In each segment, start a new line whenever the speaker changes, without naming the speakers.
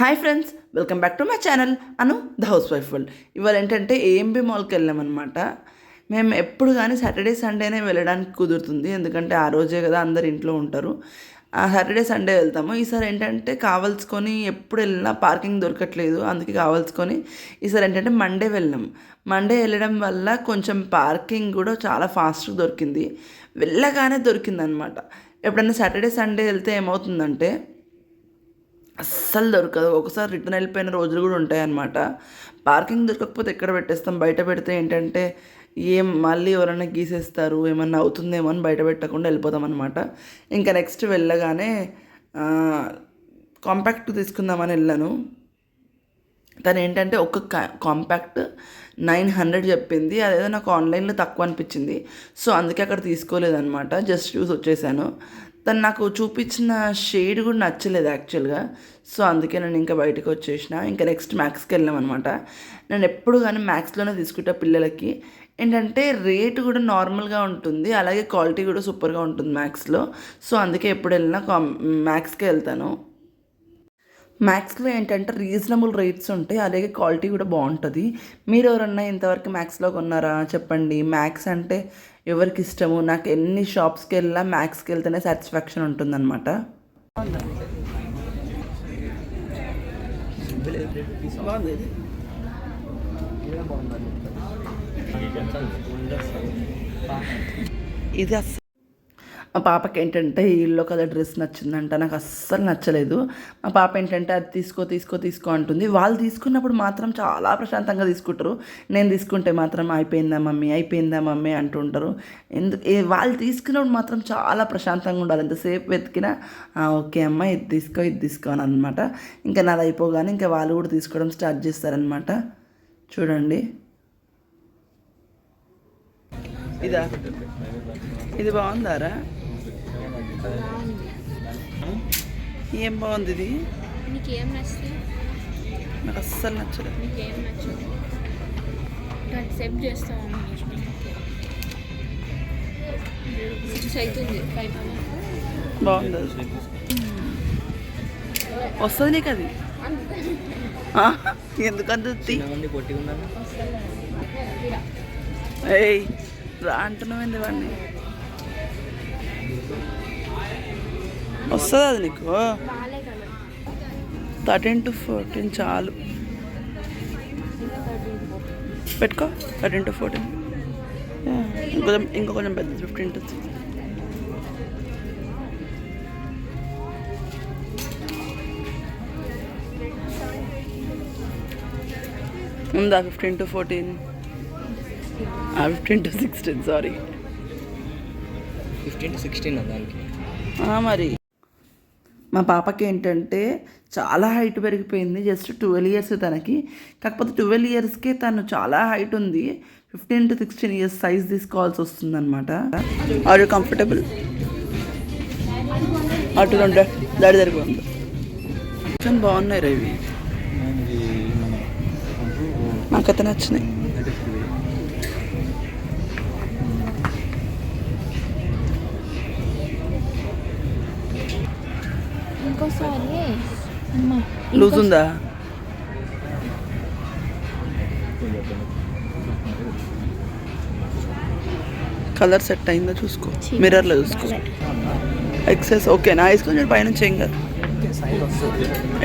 Hi friends welcome back to my channel Anu the housewife world. ఇవాళ ఏంటంటే AMB మాల్కి వెళ్ళామన్నమాట. మేము ఎప్పుడు కానీ సాటర్డే సండేనే వెళ్ళడానికి కుదురుతుంది. ఎందుకంటే ఆ రోజే కదా అందరు ఇంట్లో ఉంటారు. ఆ సాటర్డే సండే వెళ్తాము. ఈసారి ఏంటంటే కావాల్సుకొని ఎప్పుడు వెళ్ళినా పార్కింగ్ దొరకట్లేదు. అందుకే కావాల్సుకొని ఈసారి ఏంటంటే మండే వెళ్ళాం. మండే వెళ్ళడం వల్ల కొంచెం పార్కింగ్ కూడా చాలా ఫాస్ట్గా దొరికింది. వెళ్ళగానే దొరికిందనమాట ఎప్పుడైనా సాటర్డే సండే వెళ్తే ఏమవుతుందంటే అస్సలు దొరకదు. ఒకసారి రిటర్న్ వెళ్ళిపోయిన రోజులు కూడా ఉంటాయన్నమాట. పార్కింగ్ దొరకకపోతే ఎక్కడ పెట్టేస్తాం? బయట పెడితే ఏంటంటే ఏం మళ్ళీ ఎవరైనా గీసేస్తారు ఏమన్నా అవుతుందేమో అని బయట పెట్టకుండా వెళ్ళిపోతాం అనమాట ఇంకా నెక్స్ట్ వెళ్ళగానే కాంపాక్ట్ తీసుకుందామని వెళ్ళాను. తను ఏంటంటే ఒక కాంపాక్ట్ నైన్ హండ్రెడ్ చెప్పింది. అదేదో నాకు ఆన్లైన్లో తక్కువ అనిపించింది. సో అందుకే అక్కడ తీసుకోలేదన్నమాట. జస్ట్ చూసి వచ్చేసాను. తను నాకు చూపించిన షేడ్ కూడా నచ్చలేదు యాక్చువల్గా. సో అందుకే నేను ఇంకా బయటకు వచ్చేసిన. ఇంకా నెక్స్ట్ మ్యాథ్స్కి వెళ్ళాం అనమాట నేను ఎప్పుడు కానీ మ్యాథ్స్లోనే తీసుకుంటా పిల్లలకి. ఏంటంటే రేట్ కూడా నార్మల్గా ఉంటుంది. అలాగే క్వాలిటీ కూడా సూపర్గా ఉంటుంది మ్యాథ్స్లో సో అందుకే ఎప్పుడు వెళ్ళినా కామ్ మ్యాథ్స్కే వెళ్తాను. మ్యాథ్స్లో ఏంటంటే రీజనబుల్ రేట్స్ ఉంటాయి. అలాగే క్వాలిటీ కూడా బాగుంటుంది. మీరు ఎవరన్నా ఇంతవరకు మ్యాథ్స్లో కొన్నారా? చెప్పండి. మ్యాథ్స్ అంటే ఎవరికి ఇష్టము? నాకు ఎన్ని షాప్స్కి వెళ్ళినా మ్యాథ్స్కి వెళ్తేనే సాటిస్ఫాక్షన్ ఉంటుందన్నమాట. ఇది అస్సలు మా పాపకి ఏంటంటే ఈ ఇల్లు కలర్ డ్రెస్ నచ్చిందంట. నాకు అస్సలు నచ్చలేదు. మా పాప ఏంటంటే అది తీసుకో తీసుకో తీసుకో అంటుంది. వాళ్ళు తీసుకున్నప్పుడు మాత్రం చాలా ప్రశాంతంగా తీసుకుంటారు. నేను తీసుకుంటే మాత్రం అయిపోయిందా మమ్మీ? అయిపోయిందా మమ్మీ? అంటుంటారు ఎందుకు? వాళ్ళు తీసుకున్నప్పుడు మాత్రం చాలా ప్రశాంతంగా ఉండాలి. ఎంతసేపు వెతికినా ఓకే అమ్మ ఇది తీసుకో ఇది తీసుకో అని అనమాట ఇంకా నాది అయిపోగానే ఇంకా వాళ్ళు కూడా తీసుకోవడం స్టార్ట్ చేస్తారనమాట చూడండి. ఇదా? ఇది బాగుందారా? ఏం బాగుంది ఇది?
నీకేం
అస్సలు
నచ్చదు. యాక్సెప్ట్
బాగుంది. వస్తుంది నీకు అది? ఎందుకంత ఏయ్ రా అంటున్నావు ఏంది వాడిని? వస్తుంది అది నీకు? థర్టీన్ టు ఫోర్టీన్ చాలు. పెట్టుకో థర్టీన్ టు ఫోర్టీన్. ఇంకొంచెం ఇంకో కొంచెం పెద్ద ఫిఫ్టీన్ టు ఉందా fifteen to fourteen. Fifteen to sixteen sorry
fifteen to sixteen దానికి?
మరి. మా పాపకి ఏంటంటే చాలా హైట్ పెరిగిపోయింది జస్ట్ ట్వెల్వ్ ఇయర్స్ తనకి. కాకపోతే ట్వెల్వ్ ఇయర్స్కే తను చాలా హైట్ ఉంది. Fifteen to sixteen years size తీసుకోవాల్సి వస్తుంది అనమాట ఆర్ యూ కంఫర్టబుల్ అటు దాడి కానీ బాగున్నాయి రా ఇవి. నాకైతే నచ్చినాయి.
ఇంకోసారి
లూజ్ ఉందా? కలర్ సెట్ అయిందో చూసుకో. మిర్రర్లో చూసుకో. ఎక్సెస్ ఓకేనా? వేసుకొని పైనుంచి ఏం కాదు.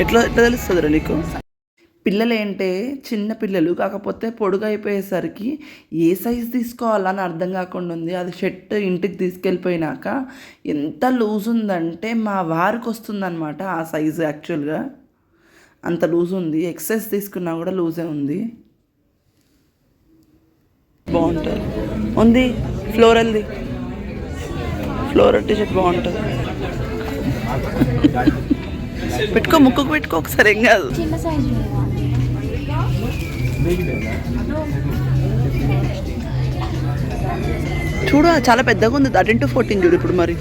ఎట్లా ఎట్లా తెలుస్తుంది రా నీకు? పిల్లలేంటే చిన్న పిల్లలు కాకపోతే పొడుగు అయిపోయేసరికి ఏ సైజ్ తీసుకోవాలని అర్థం కాకుండా ఉంది. అది షర్ట్ ఇంటికి తీసుకెళ్ళిపోయినాక ఎంత లూజ్ ఉందంటే మా వారికి వస్తుందన్నమాట ఆ సైజు యాక్చువల్గా. అంత లూజ్ ఉంది. ఎక్సెస్ తీసుకున్నా కూడా లూజే ఉంది. బాగుంటుంది. ఉంది. ఫ్లోరల్ది. ఫ్లోరల్ టీషర్ట్ బాగుంటుంది. పెట్టుకో ముక్కుకు పెట్టుకో ఒకసారి ఏం కాదు
చిన్న
చూడు చాలా పెద్దగా ఉంది. థర్టీన్ టు ఫోర్టీన్ చూడు ఇప్పుడు మరి.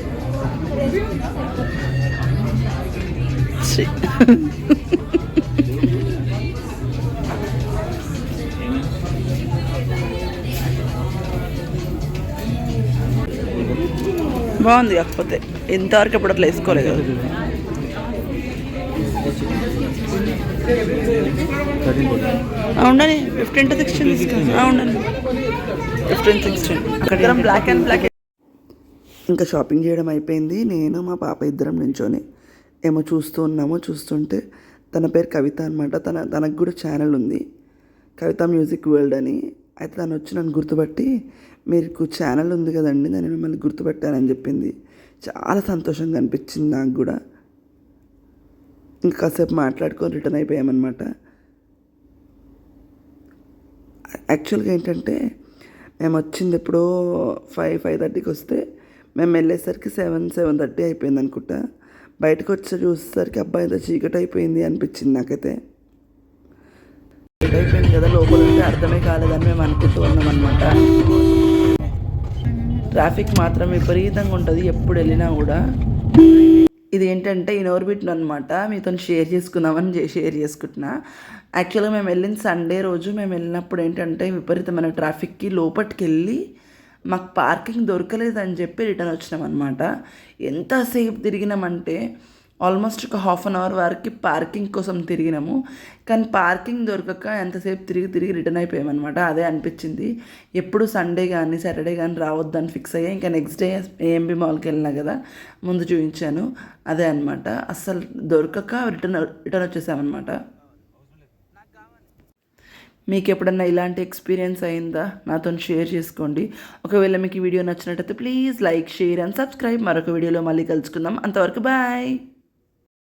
బాగుంది కాకపోతే. ఎంతవరకు ఎప్పుడు అట్లా వేసుకోలేదు. కదా ఉండని ఫిఫ్టీన్ టు సిక్స్టీన్ తీసుకోండి ఉండండి. ఫిఫ్టీన్ సిక్స్టీన్ అక్కడ బ్లాక్ అండ్ బ్లాక్ ఇంకా షాపింగ్ చేయడం అయిపోయింది. నేను మా పాప ఇద్దరం నించొని ఏమో చూస్తూ ఉన్నామో చూస్తుంటే తన పేరు కవిత అనమాట తన తనకు కూడా ఛానల్ ఉంది. కవిత మ్యూజిక్ వరల్డ్ అని. అయితే తను వచ్చి నన్ను గుర్తుపట్టి మీకు ఛానల్ ఉంది కదండి నేను మిమ్మల్ని గుర్తుపెట్టానని చెప్పింది. చాలా సంతోషంగా అనిపించింది నాకు కూడా. ఇంకా కాసేపు మాట్లాడుకొని రిటర్న్ అయిపోయామన్నమాట. యాక్చువల్గా ఏంటంటే మేము వచ్చింది ఎప్పుడో ఫైవ్ ఫైవ్ థర్టీకి వస్తే మేము వెళ్ళేసరికి సెవెన్ సెవెన్ థర్టీ అయిపోయింది అనుకుంటా. బయటకు వచ్చి చూసేసరికి అబ్బాయి అంత చీకటి అయిపోయింది అనిపించింది నాకైతే. చీకటి అయిపోయింది కదా లోపల ఉంటే అర్థమే కాలేదని మేము అనుకుంటూ ఉన్నాం అనమాట ట్రాఫిక్ మాత్రం విపరీతంగా ఉంటుంది ఎప్పుడు వెళ్ళినా కూడా. ఇది ఏంటంటే ఇన్ఓర్బిట్ అనమాట మీతో షేర్ చేసుకుందామని షేర్ చేసుకుంటున్నా. యాక్చువల్గా మేము వెళ్ళిన సండే రోజు మేము వెళ్ళినప్పుడు ఏంటంటే విపరీతమైన ట్రాఫిక్కి లోపలికి వెళ్ళి మాకు పార్కింగ్ దొరకలేదని చెప్పి రిటర్న్ వచ్చినాం అనమాట ఎంతసేపు తిరిగినామంటే ఆల్మోస్ట్ ఒక హాఫ్ అన్ అవర్ వరకు పార్కింగ్ కోసం తిరిగినాము. కానీ పార్కింగ్ దొరకక ఎంతసేపు తిరిగి తిరిగి రిటర్న్ అయిపోయామన్నమాట. అదే అనిపించింది. ఎప్పుడు సండే కానీ సాటర్డే కానీ రావద్దని ఫిక్స్ అయ్యా. ఇంకా నెక్స్ట్ డే ఏఎంబి మాల్కి వెళ్ళినా కదా ముందు చూపించాను. అదే అనమాట అస్సలు దొరకక రిటర్న్ రిటర్న్ వచ్చేసామన్నమాట. మీకు ఎప్పుడన్నా ఇలాంటి ఎక్స్పీరియన్స్ అయిందా? నాతో షేర్ చేసుకోండి. ఒకవేళ మీకు ఈ వీడియో నచ్చినట్టయితే please like share and subscribe. మరొక వీడియోలో మళ్ళీ కలుసుకుందాం. అంతవరకు బాయ్.